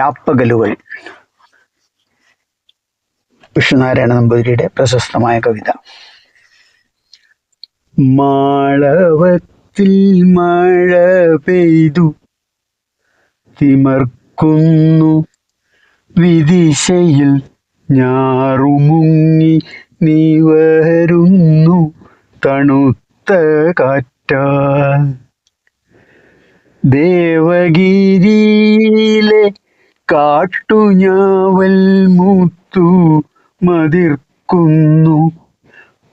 രാപ്പകലുകൾ. വിഷ്ണുനാരായണ നമ്പൂതിരിയുടെ പ്രശസ്തമായ കവിത. മാളവത്തിൽ മഴ പെയ്തു. തിമർക്കുന്നു. വിദിശയിൽ ഞാറുമുങ്ങി നീ വരുന്നു. തണുത്ത കാറ്റാൽ. ദേവഗിരിയിലെ കാട്ടുഞാവൽ മൂത്തു മതിർക്കുന്നു.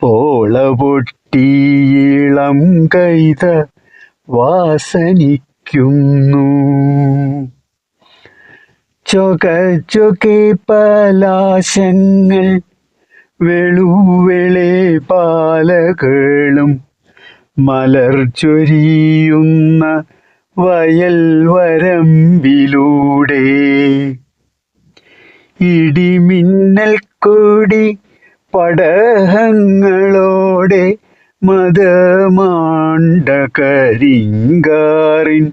പോള പൊട്ടിയിളം കൈത വാസനിക്കുന്നു. ചൊക ചൊക്കെ പലാശങ്ങൾ വെളുവെളെ പാലകളും മലർ ചൊരിയുന്ന വയൽ വരമ്പിലൂടെ ഇടിമിന്നൽ കൂടി പടഹങ്ങളോടെ മതമാണ്ട കരിങ്കാറിൻ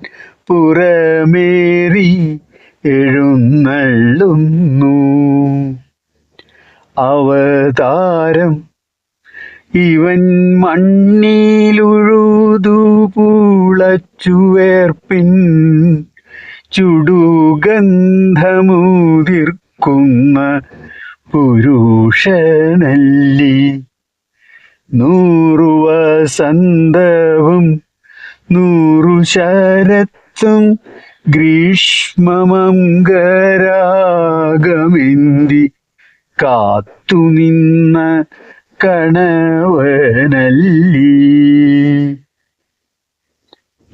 പുറമേറി എഴുന്നള്ളുന്നു. അവതാരം ഇവൻ മണ്ണിലുഴുതു പൂളച്ചുവേർപ്പിൻ ചുടുഗന്ധമൂതിർക്കുന്ന പുരുഷനല്ലി. നൂറു വസന്തവും നൂറു ശരത്തും ഗ്രീഷ്മമംഗരാഗമെന്തി കാത്തുനിന്ന കണവനല്ലി.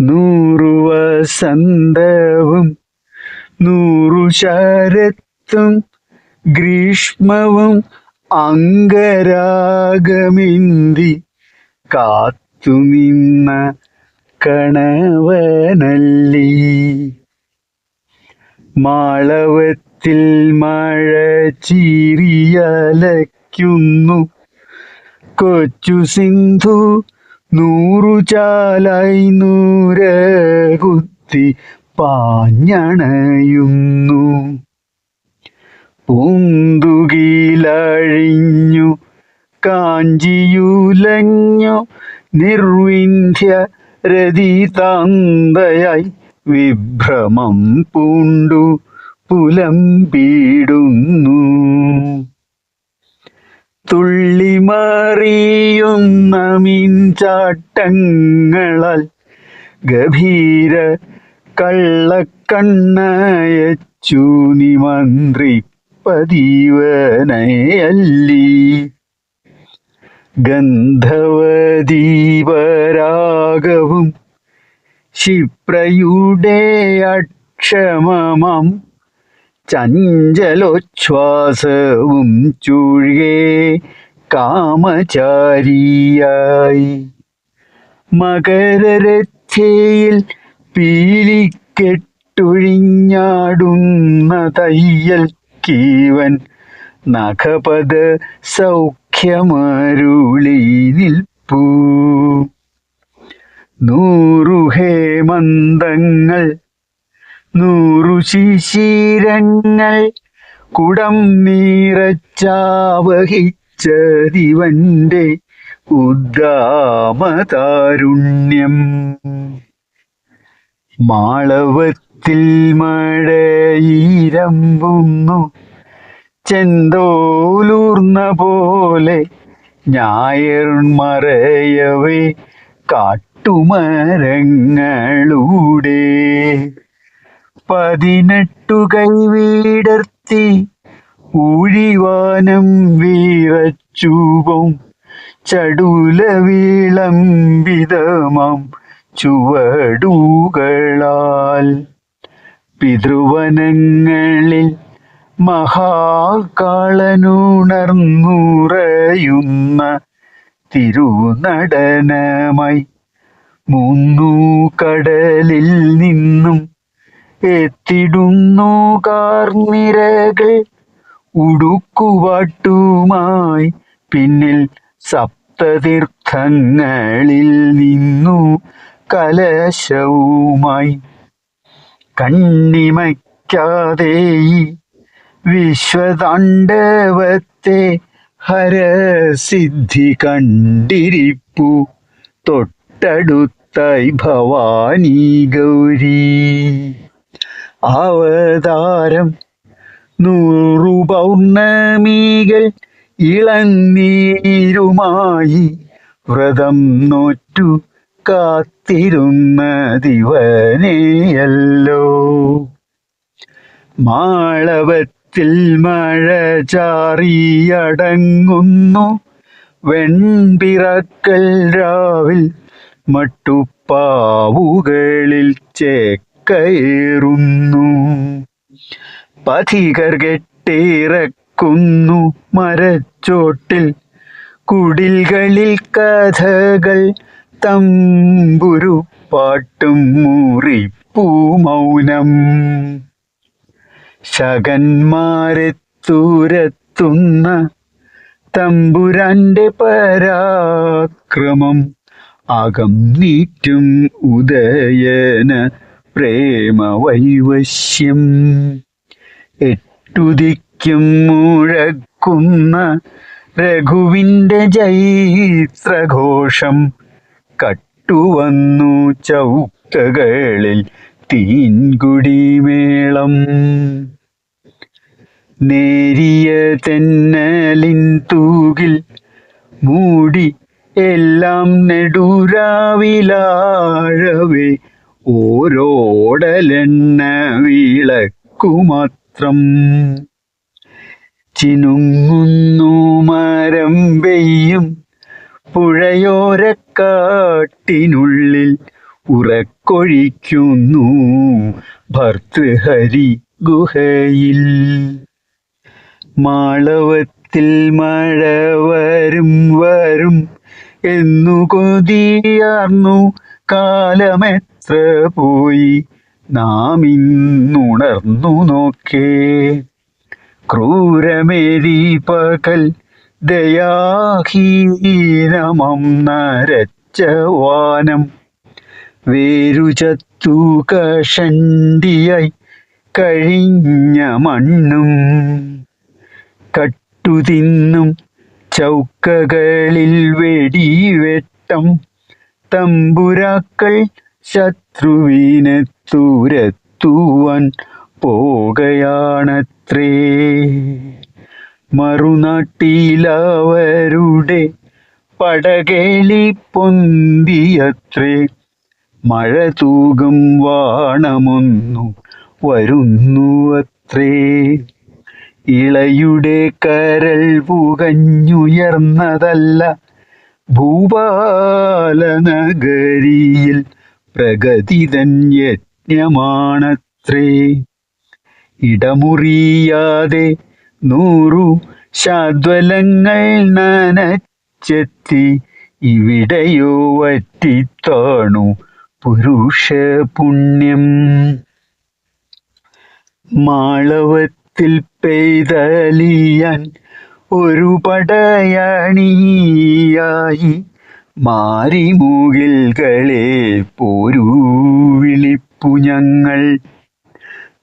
നൂറു വസന്തവും നൂറു ശരത്തും ഗ്രീഷ്മവും അംഗരാഗമിന്തി കാത്തുനിന്ന കണവനല്ലി. മാളവത്തിൽ മഴ ചീറിയലയ്ക്കുന്നു കൊച്ചു സിന്ധു നൂറു ചാലായി നൂരകുത്തി പാഞ്ഞണയുന്നു. പൂന്തുകിലഴിഞ്ഞു കാഞ്ചിയുലഞ്ഞു നിർവിന്ധ്യ രതിതാന്തയായി വിഭ്രമം പൂണ്ടു പുലമ്പിടുന്നു തുള്ളിമറിയുന്ന മീൻചാട്ടങ്ങളാൽ ഗഭീര കള്ളക്കണ്ണയച്ചു നിമന്ത്രി പതിവനയല്ലി ഗന്ധവദീപരാഗവും ക്ഷിപ്രയുടെ അക്ഷമമം ചഞ്ചലോച്ഛ്വാസവും ചൂഴേ കാമചാരിയായി. മകരരഥയിൽ പീലിക്കെട്ടൊഴിഞ്ഞാടുന്ന തയ്യൽ കീവൻ നഖപദ സൗഖ്യമരുളി നിൽപ്പൂ. നൂറു ഹേമന്തങ്ങൾ നൂറു ശിശിരങ്ങൾ കുടം നീറച്ചാവഹിച്ച ദിവന്റെ ഉദ്ദാമതാരുണ്യം. മാളവത്തിൽ മഴയിരമ്പുന്നു ചെന്തോലൂർന്ന പോലെ ഞായർ മറയവേ കാട്ടുമരങ്ങളൂടെ. പതിനെട്ടു കൈവീടർത്തി ഊഴിവാനം വീറച്ചൂപം ചടുല വിളംബിതമാം ചുവടുകളാൽ. പിതൃവനങ്ങളിൽ മഹാകാളനുണർന്നുറയുന്ന തിരുനടനമായി മൂന്നു കടലിൽ നിന്നും എത്തിടുന്നു കാർനിരകൾ ഉടുക്കുവാട്ടുമായി പിന്നിൽ സപ്തതീർത്ഥങ്ങളിൽ നിന്നു കലശവുമായി. കണ്ണിമയ്ക്കാതെ വിശ്വതാണ്ഡവത്തെ ഹരസിദ്ധി കണ്ടിരിപ്പു. തൊട്ടടുത്തായി ഭവാനി ഗൗരി അവതാരം. നൂറു പൗർണമികൾ ഇളനീരുമായി വ്രതം നോറ്റു കാത്തിരുന്ന ദിവനെയല്ലോ. മാളവത്തിൽ മഴ ചാറിയടങ്ങുന്നു. വെൺപിറക്കൽ രാവിൽ മട്ടുപ്പാവുകളിൽ ചേക്കയേറുന്നു പഥികർ കെട്ടിറക്കുന്നു മരച്ചോട്ടിൽ. കുടിൽകളിൽ കഥകൾ തമ്പുരു പാട്ടും മുറിപ്പൂ മൗനം. ശകന്മാരെത്തുരത്തുന്ന തമ്പുരാന്റെ പരാക്രമം അകം നീറ്റും ഉദയന പ്രേമവൈവശ്യം എട്ടുദിക്കും മുഴക്കുന്ന രഘുവിന്റെ ജൈത്രഘോഷം കട്ടുവന്നു ചൗക്കകളിൽ തീൻകുടിമേളം. നേരിയ തെന്നലിൻ തൂകിൽ മൂടി എല്ലാം നെടുരാവിലാഴവേ ഓരോടലെണ്ണ വിളക്കുമാത്രം. ചിനുങ്ങുന്നു മരം പെയ്യും പുഴയോരക്കാട്ടിനുള്ളിൽ ഉറക്കൊഴിക്കുന്നു ഭർത്തൃഹരി ഗുഹയിൽ. മാളവത്തിൽ മഴ വരും വരും എന്നു കൊതിയാർന്നു കാലമെത്ര പോയി നാം ഇന്നുണർന്നു നോക്കേ. ക്രൂരമേരി പകൽ ദയാഹീനമം നരച്ച വാനം. വേരുചത്തു കഷണ്ടിയായി കഴിഞ്ഞ മണ്ണും. കട്ടുതിന്നും ചൗക്കകളിൽ വെടിവെട്ടം. തമ്പുരാക്കൾ ശത്രുവിനെ തുരത്തുവാൻ പോകയാണത്രേ. മറുനാട്ടിലവരുടെ പടകേളി പൊന്തിയത്രേ. മഴ തൂകും വാണമൊന്നു വരുന്നു അത്രേ ഇളയുടെ കരൾ പുകഞ്ഞുയർന്നതല്ല ഭൂപാലനഗരിയിൽ പ്രഗതിതൻ യജ്ഞമാണത്രേ ഇടമുറിയാതെ നൂറു ശാദ്വലങ്ങൾ നനച്ചെത്തി ഇവിടെയോ വറ്റിത്താണു പുരുഷ പുണ്യം മാളവത്തിൽ പെയ്തലിയാൻ ഒരു പടയണിയായി മാരിമൂകിൽകളെ പോരൂ വിളിപ്പു ഞങ്ങൾ.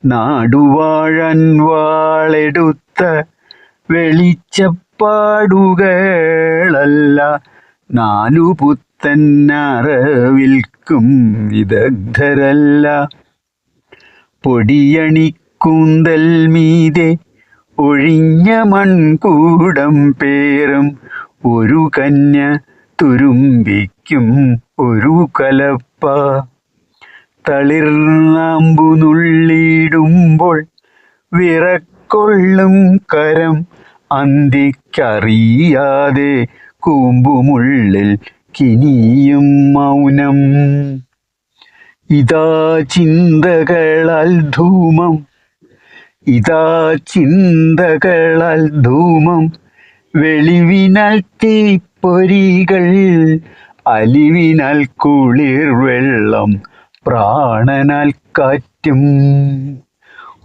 നാടുവാഴൻ വാളെടുത്ത വെളിച്ചപ്പാടുകളല്ല നാലു പുത്തൻ അറവിൽക്കും വിദഗ്ധരല്ല. പൊടിയണിക്കൂന്തൽ മീതെ ഒഴിഞ്ഞ മൺകൂടം പേരും ഒരു കന്യ തുരുമ്പിക്കും ഒരു കലപ്പ. തളിർനാമ്പു നുള്ളിയിടുമ്പോൾ വിറക്കൊള്ളും കരം അന്തിക്കറിയാതെ കൂമ്പുമുള്ളിൽ കിനിയും മൗനം. ഇതാ ചിന്തകളാൽ ധൂമം. ഇതാ ചിന്തകളാൽ ധൂമം. വെളിവിനാൽ തീപ്പൊരികൾ അലിവിനാൽ കുളിർ വെള്ളം പ്രാണനാൽ കാറ്റും.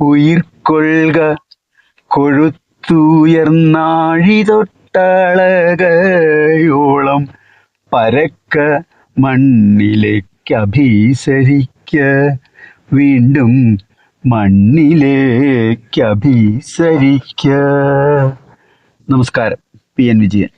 ഉയിർക്കൊള്ളുക കൊഴുത്തുയർന്നാഴി തൊട്ടളകയോളം പരക്ക മണ്ണിലേക്ക് അഭിസരിക്ക വീണ്ടും മണ്ണിലേക്ക് അഭിസരിക്ക നമസ്കാരം. പി. എൻ. വിജയൻ.